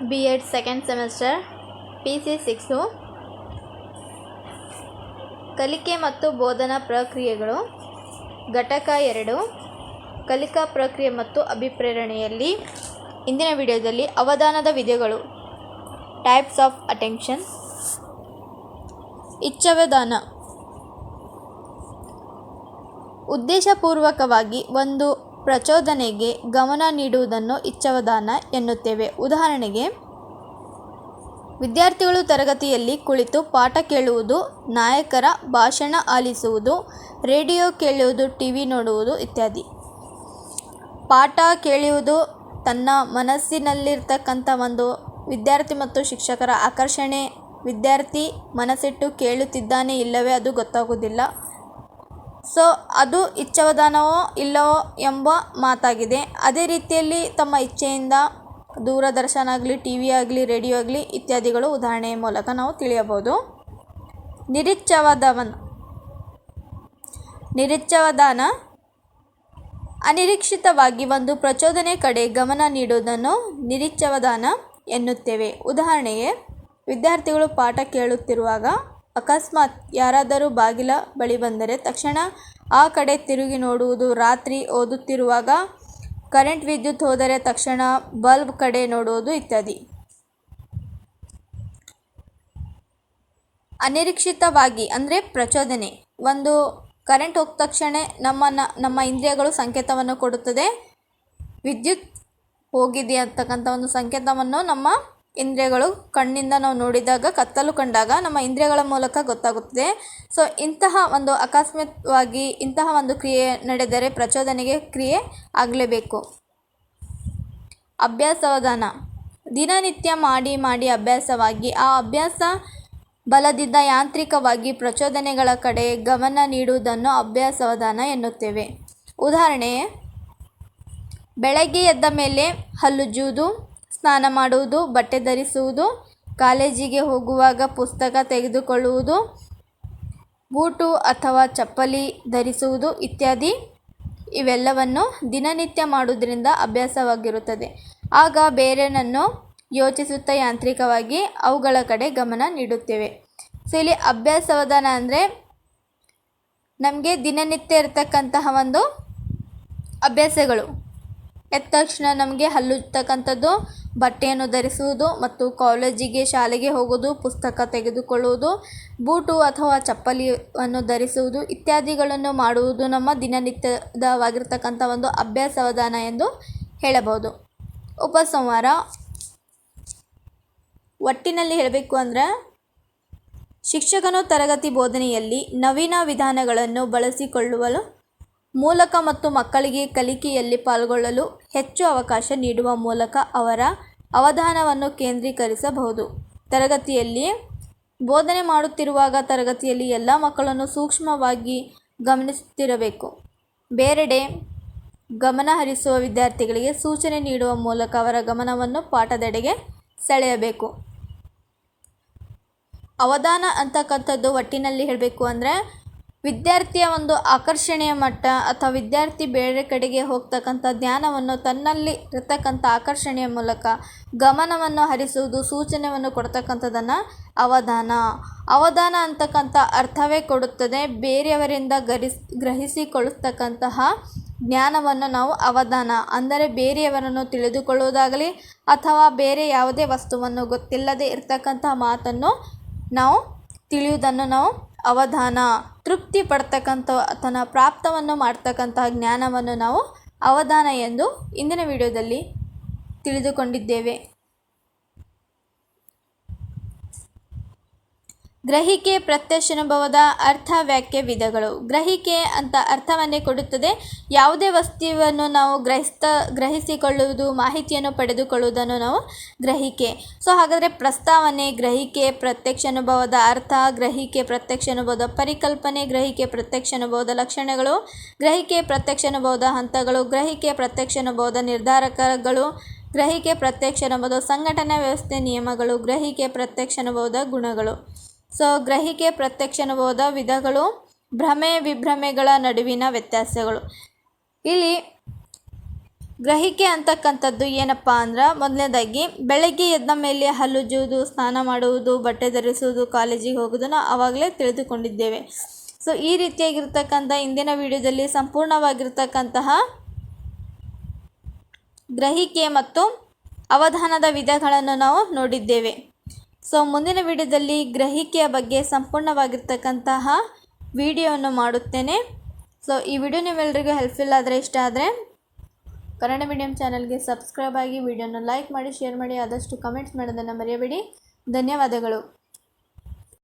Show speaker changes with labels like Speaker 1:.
Speaker 1: B Ed second semester P C six ಕಲಿಕೆ ಮತ್ತು ಬೋಧನಾ ಪ್ರಕ್ರಿಯೆಗಳು, ಘಟಕ ಎರಡು, ಕಲಿಕಾ ಪ್ರಕ್ರಿಯೆ ಮತ್ತು ಅಭಿಪ್ರೇರಣೆಯಲ್ಲಿ ಇಂದಿನ ವಿಡಿಯೋದಲ್ಲಿ ಅವಧಾನದ ವಿಧಗಳು ಟೈಪ್ಸ್ ಆಫ್ ಅಟೆನ್ಷನ್ ಇಚ್ಛಾವಧಾನ. ಉದ್ದೇಶಪೂರ್ವಕವಾಗಿ ಒಂದು ಪ್ರಚೋದನೆಗೆ ಗಮನ ನೀಡುವುದನ್ನು ಇಚ್ಛಾವಧಾನ ಎನ್ನುತ್ತೇವೆ. ಉದಾಹರಣೆಗೆ, ವಿದ್ಯಾರ್ಥಿಗಳು ತರಗತಿಯಲ್ಲಿ ಕುಳಿತು ಪಾಠ ಕೇಳುವುದು, ನಾಯಕರ ಭಾಷಣ ಆಲಿಸುವುದು, ರೇಡಿಯೋ ಕೇಳುವುದು ಟಿ ವಿ ನೋಡುವುದು ಇತ್ಯಾದಿ. ಪಾಠ ಕೇಳುವುದು ತನ್ನ ಮನಸ್ಸಿನಲ್ಲಿರ್ತಕ್ಕಂಥ ಒಂದು ವಿದ್ಯಾರ್ಥಿ ಮತ್ತು ಶಿಕ್ಷಕರ ಆಕರ್ಷಣೆ. ವಿದ್ಯಾರ್ಥಿ ಮನಸ್ಸಿಟ್ಟು ಕೇಳುತ್ತಿದ್ದಾನೆ ಇಲ್ಲವೇ ಅದು ಗೊತ್ತಾಗುವುದಿಲ್ಲ. ಸೊ ಅದು ಇಚ್ಛಾವಧಾನವೋ ಇಲ್ಲವೋ ಎಂಬ ಮಾತಾಗಿದೆ. ಅದೇ ರೀತಿಯಲ್ಲಿ ತಮ್ಮ ಇಚ್ಛೆಯಿಂದ ದೂರದರ್ಶನ ಆಗಲಿ, ಟಿ ವಿ ಆಗಲಿ, ರೇಡಿಯೋ ಆಗಲಿ ಇತ್ಯಾದಿಗಳು ಉದಾಹರಣೆಯ ಮೂಲಕ ನಾವು ತಿಳಿಯಬಹುದು. ನಿರೀಚ್ಛವಾದವನ್ ನಿರಿಚ್ಛಾವಧಾನ ಅನಿರೀಕ್ಷಿತವಾಗಿ ಒಂದು ಪ್ರಚೋದನೆ ಕಡೆ ಗಮನ ನೀಡುವುದನ್ನು ನಿರಿಚ್ಛಾವಧಾನ ಎನ್ನುತ್ತೇವೆ. ಉದಾಹರಣೆಗೆ, ವಿದ್ಯಾರ್ಥಿಗಳು ಪಾಠ ಕೇಳುತ್ತಿರುವಾಗ ಅಕಸ್ಮಾತ್ ಯಾರಾದರೂ ಬಾಗಿಲ ಬಳಿ ಬಂದರೆ ತಕ್ಷಣ ಆ ಕಡೆ ತಿರುಗಿ ನೋಡುವುದು. ರಾತ್ರಿ ಓದುತ್ತಿರುವಾಗ ಕರೆಂಟ್ ವಿದ್ಯುತ್ ಹೋದರೆ ತಕ್ಷಣ ಬಲ್ಬ್ ಕಡೆ ನೋಡುವುದು ಇತ್ಯಾದಿ. ಅನಿರೀಕ್ಷಿತವಾಗಿ, ಅಂದರೆ ಪ್ರಚೋದನೆ. ಒಂದು ಕರೆಂಟ್ ಹೋದ ತಕ್ಷಣ ನಮ್ಮ ನಮ್ಮ ಇಂದ್ರಿಯಗಳು ಸಂಕೇತವನ್ನು ಕೊಡುತ್ತದೆ. ವಿದ್ಯುತ್ ಹೋಗಿದೆ ಅಂತಕ್ಕಂಥ ಒಂದು ಸಂಕೇತವನ್ನು ನಮ್ಮ ಇಂದ್ರಿಯಗಳು ಕಣ್ಣಿಂದ ನಾವು ನೋಡಿದಾಗ, ಕತ್ತಲು ಕಂಡಾಗ ನಮ್ಮ ಇಂದ್ರಿಯಗಳ ಮೂಲಕ ಗೊತ್ತಾಗುತ್ತದೆ. ಸೊ ಇಂತಹ ಒಂದು ಅಕಸ್ಮಾತ್ವಾಗಿ ಇಂತಹ ಒಂದು ಕ್ರಿಯೆ ನಡೆದರೆ ಪ್ರಚೋದನೆಗೆ ಕ್ರಿಯೆ ಆಗಲೇಬೇಕು. ಅಭ್ಯಾಸವಧಾನ ದಿನನಿತ್ಯ ಮಾಡಿ ಮಾಡಿ ಅಭ್ಯಾಸವಾಗಿ, ಆ ಅಭ್ಯಾಸ ಬಲದಿಂದ ಯಾಂತ್ರಿಕವಾಗಿ ಪ್ರಚೋದನೆಗಳ ಕಡೆ ಗಮನ ನೀಡುವುದನ್ನು ಅಭ್ಯಾಸವಧಾನ ಎನ್ನುತ್ತೇವೆ. ಉದಾಹರಣೆ, ಬೆಳಗ್ಗೆ ಎದ್ದ ಮೇಲೆ ಹಲ್ಲುಜ್ಜುವುದು ಸ್ನಾನ ಮಾಡುವುದು, ಬಟ್ಟೆ ಧರಿಸುವುದು, ಕಾಲೇಜಿಗೆ ಹೋಗುವಾಗ ಪುಸ್ತಕ ತೆಗೆದುಕೊಳ್ಳುವುದು, ಬೂಟು ಅಥವಾ ಚಪ್ಪಲಿ ಧರಿಸುವುದು ಇತ್ಯಾದಿ ಇವೆಲ್ಲವನ್ನು ದಿನನಿತ್ಯ ಮಾಡುವುದರಿಂದ ಅಭ್ಯಾಸವಾಗಿರುತ್ತದೆ. ಆಗ ಬೇರೆನನ್ನು ಯೋಚಿಸುತ್ತಾ ಯಾಂತ್ರಿಕವಾಗಿ ಅವುಗಳ ಕಡೆ ಗಮನ ನೀಡುತ್ತೇವೆ. ಸೊ ಇಲ್ಲಿ ಅಭ್ಯಾಸವಧಾನ ಅಂದರೆ ನಮಗೆ ದಿನನಿತ್ಯ ಇರತಕ್ಕಂತಹ ಒಂದು ಅಭ್ಯಾಸಗಳು. ಎದ್ದ ತಕ್ಷಣ ನಮಗೆ ಹಲ್ಲುಜ್ತಕ್ಕಂಥದ್ದು ಬಟ್ಟೆಯನ್ನು ಧರಿಸುವುದು ಮತ್ತು ಕಾಲೇಜಿಗೆ, ಶಾಲೆಗೆ ಹೋಗುವುದು ಪುಸ್ತಕ ತೆಗೆದುಕೊಳ್ಳುವುದು, ಬೂಟು ಅಥವಾ ಚಪ್ಪಲಿಯನ್ನು ಧರಿಸುವುದು ಇತ್ಯಾದಿಗಳನ್ನು ಮಾಡುವುದು ನಮ್ಮ ದಿನನಿತ್ಯದವಾಗಿರ್ತಕ್ಕಂಥ ಒಂದು ಅಭ್ಯಾಸವಧಾನ ಎಂದು ಹೇಳಬಹುದು. ಉಪಸಂಹಾರ. ಒಟ್ಟಿನಲ್ಲಿ ಹೇಳಬೇಕು ಅಂದರೆ, ಶಿಕ್ಷಕನು ತರಗತಿ ಬೋಧನೆಯಲ್ಲಿ ನವೀನ ವಿಧಾನಗಳನ್ನು ಬಳಸಿಕೊಳ್ಳುವ ಮೂಲಕ ಮತ್ತು ಮಕ್ಕಳಿಗೆ ಕಲಿಕೆಯಲ್ಲಿ ಪಾಲ್ಗೊಳ್ಳಲು ಹೆಚ್ಚು ಅವಕಾಶ ನೀಡುವ ಮೂಲಕ ಅವರ ಅವಧಾನವನ್ನು ಕೇಂದ್ರೀಕರಿಸಬಹುದು. ತರಗತಿಯಲ್ಲಿ ಬೋಧನೆ ಮಾಡುತ್ತಿರುವಾಗ ತರಗತಿಯಲ್ಲಿ ಎಲ್ಲ ಮಕ್ಕಳನ್ನು ಸೂಕ್ಷ್ಮವಾಗಿ ಗಮನಿಸುತ್ತಿರಬೇಕು. ಬೇರೆಡೆ ಗಮನ ಹರಿಸುವ ವಿದ್ಯಾರ್ಥಿಗಳಿಗೆ ಸೂಚನೆ ನೀಡುವ ಮೂಲಕ ಅವರ ಗಮನವನ್ನು ಪಾಠದೆಡೆಗೆ ಸೆಳೆಯಬೇಕು. ಅವಧಾನ ಅಂತಕ್ಕಂಥದ್ದು ಒಟ್ಟಿನಲ್ಲಿ ಹೇಳಬೇಕು ಅಂದರೆ ವಿದ್ಯಾರ್ಥಿಯ ಒಂದು ಆಕರ್ಷಣೆಯ ಮಟ್ಟ ಅಥವಾ ವಿದ್ಯಾರ್ಥಿ ಬೇರೆ ಕಡೆಗೆ ಹೋಗ್ತಕ್ಕಂಥ ಜ್ಞಾನವನ್ನು ತನ್ನಲ್ಲಿ ಇರತಕ್ಕಂಥ ಆಕರ್ಷಣೆಯ ಮೂಲಕ ಗಮನವನ್ನು ಹರಿಸುವುದು, ಸೂಚನೆಯನ್ನು ಕೊಡ್ತಕ್ಕಂಥದ್ದನ್ನು ಅವಧಾನ. ಅವಧಾನ ಅಂತಕ್ಕಂಥ ಅರ್ಥವೇ ಕೊಡುತ್ತದೆ. ಬೇರೆಯವರಿಂದ ಗರಿಸ್ ಗ್ರಹಿಸಿಕೊಳ್ಳತಕ್ಕಂತಹ ಜ್ಞಾನವನ್ನು ನಾವು ಅವಧಾನ, ಅಂದರೆ ಬೇರೆಯವರನ್ನು ತಿಳಿದುಕೊಳ್ಳುವುದಾಗಲಿ ಅಥವಾ ಬೇರೆ ಯಾವುದೇ ವಸ್ತುವನ್ನು ಗೊತ್ತಿಲ್ಲದೆ ಇರ್ತಕ್ಕಂತಹ ಮಾತನ್ನು ನಾವು ತಿಳಿಯುವುದನ್ನು ನಾವು ಅವಧಾನ ತೃಪ್ತಿ ಪಡ್ತಕ್ಕಂಥ ತನ್ನ ಪ್ರಾಪ್ತವನ್ನು ಮಾಡ್ತಕ್ಕಂತಹ ಜ್ಞಾನವನ್ನು ನಾವು ಅವಧಾನ ಎಂದು ಇಂದಿನ ವಿಡಿಯೋದಲ್ಲಿ ತಿಳಿದುಕೊಂಡಿದ್ದೇವೆ. ಗ್ರಹಿಕೆ ಪ್ರತ್ಯಕ್ಷಾನುಭವದ ಅರ್ಥ ವ್ಯಾಖ್ಯೆ ವಿಧಗಳು. ಗ್ರಹಿಕೆ ಅಂತ ಅರ್ಥವನ್ನೇ ಕೊಡುತ್ತದೆ. ಯಾವುದೇ ವಸ್ತುವನ್ನು ನಾವು ಗ್ರಹಿಸ್ತ, ಗ್ರಹಿಸಿಕೊಳ್ಳುವುದು, ಮಾಹಿತಿಯನ್ನು ಪಡೆದುಕೊಳ್ಳುವುದನ್ನು ನಾವು ಗ್ರಹಿಕೆ. ಸೊ, ಹಾಗಾದರೆ ಪ್ರಸ್ತಾವನೆ ಗ್ರಹಿಕೆ ಪ್ರತ್ಯಕ್ಷನುಭವದ ಅರ್ಥ, ಗ್ರಹಿಕೆ ಪ್ರತ್ಯಕ್ಷಾನುಭವದ ಪರಿಕಲ್ಪನೆ, ಗ್ರಹಿಕೆ ಪ್ರತ್ಯಕ್ಷಾನುಭವದ ಲಕ್ಷಣಗಳು, ಗ್ರಹಿಕೆ ಪ್ರತ್ಯಕ್ಷಾನುಭವದ ಹಂತಗಳು, ಗ್ರಹಿಕೆ ಪ್ರತ್ಯಕ್ಷಾನುಭವದ ನಿರ್ಧಾರಕಗಳು, ಗ್ರಹಿಕೆ ಪ್ರತ್ಯಕ್ಷಾನುಭವದ ಸಂಘಟನಾ ವ್ಯವಸ್ಥೆ ನಿಯಮಗಳು, ಗ್ರಹಿಕೆ ಪ್ರತ್ಯಕ್ಷಾನುಭವದ ಗುಣಗಳು. ಸೊ ಗ್ರಹಿಕೆ ಪ್ರತ್ಯಕ್ಷನುಭವದ ವಿಧಗಳು ಭ್ರಮೆ ವಿಭ್ರಮೆಗಳ ನಡುವಿನ ವ್ಯತ್ಯಾಸಗಳು. ಇಲ್ಲಿ ಗ್ರಹಿಕೆ ಅಂತಕ್ಕಂಥದ್ದು ಏನಪ್ಪ ಅಂದ್ರೆ ಮೊದಲನೇದಾಗಿ ಬೆಳಗ್ಗೆ ಎದ್ದ ಮೇಲೆ ಹಲ್ಲುಜ್ಜುವುದು ಸ್ನಾನ ಮಾಡುವುದು, ಬಟ್ಟೆ ಧರಿಸುವುದು, ಕಾಲೇಜಿಗೆ ಹೋಗೋದನ್ನು ಆವಾಗಲೇ ತಿಳಿದುಕೊಂಡಿದ್ದೇವೆ. ಸೊ ಈ ರೀತಿಯಾಗಿರ್ತಕ್ಕಂಥ ಇಂದಿನ ವಿಡಿಯೋದಲ್ಲಿ ಸಂಪೂರ್ಣವಾಗಿರ್ತಕ್ಕಂತಹ ಗ್ರಹಿಕೆ ಮತ್ತು ಅವಧಾನದ ವಿಧಗಳನ್ನು ನಾವು ನೋಡಿದ್ದೇವೆ. ಸೊ ಮುಂದಿನ ವಿಡಿಯೋದಲ್ಲಿ ಗ್ರಹಿಕೆಯ ಬಗ್ಗೆ ಸಂಪೂರ್ಣವಾಗಿರ್ತಕ್ಕಂತಹ ವಿಡಿಯೋವನ್ನು ಮಾಡುತ್ತೇನೆ. ಸೊ ಈ ವಿಡಿಯೋ ನಿಮ್ಮೆಲ್ಲರಿಗೂ ಹೆಲ್ಪ್ಫುಲ್ ಆದರೆ ಇಷ್ಟ ಆದರೆ ಕನ್ನಡ ಮೀಡಿಯಂ ಚಾನಲ್ಗೆ ಸಬ್ಸ್ಕ್ರೈಬ್ ಆಗಿ ವಿಡಿಯೋನ ಲೈಕ್ ಮಾಡಿ ಶೇರ್ ಮಾಡಿ, ಆದಷ್ಟು ಕಮೆಂಟ್ಸ್ ಮಾಡೋದನ್ನು ಮರೆಯಬೇಡಿ. ಧನ್ಯವಾದಗಳು.